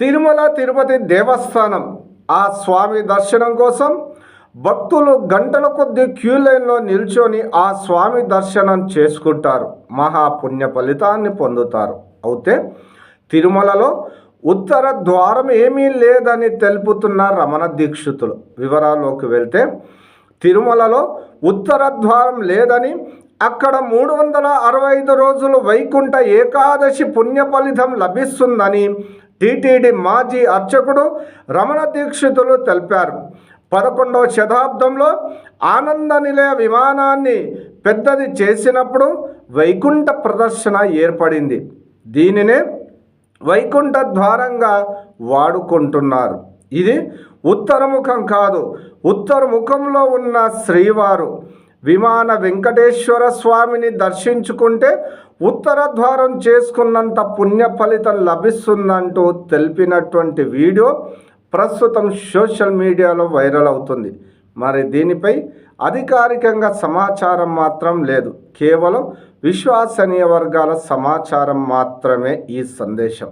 తిరుమల తిరుపతి దేవస్థానం ఆ స్వామి దర్శనం కోసం భక్తులు గంటల కొద్ది క్యూ లైన్లో నిల్చొని ఆ స్వామి దర్శనం చేసుకుంటారు. మహాపుణ్య ఫలితాన్ని పొందుతారు. అయితే తిరుమలలో ఉత్తర ద్వారం ఏమీ లేదని తెలుపుతున్న రమణ దీక్షితులు. వివరాల్లోకి వెళ్తే తిరుమలలో ఉత్తర ద్వారం లేదని అక్కడ మూడు వందల అరవై ఐదు రోజులు వైకుంఠ ఏకాదశి పుణ్య ఫలితం లభిస్తుందని టీటీడీ మాజీ అర్చకుడు రమణ దీక్షితులు తెలిపారు. పదకొండవ శతాబ్దంలో ఆనంద నిలయ విమానాన్ని పెద్దది చేసినప్పుడు వైకుంఠ ప్రదర్శన ఏర్పడింది. దీనినే వైకుంఠ ద్వారంగా వాడుకుంటున్నారు. ఇది ఉత్తరముఖం కాదు ఉత్తరముఖంలో ఉన్న శ్రీవారు. విమాన వెంకటేశ్వర స్వామిని దర్శించుకుంటే ఉత్తర ద్వారం చేసుకున్నంత పుణ్య ఫలితం లభిస్తుందంటూ తెలిపినటువంటి వీడియో ప్రస్తుతం సోషల్ మీడియాలో వైరల్ అవుతుంది. మరి దీనిపై అధికారికంగా సమాచారం మాత్రం లేదు. కేవలం విశ్వసనీయ వర్గాల సమాచారం మాత్రమే ఈ సందేశం.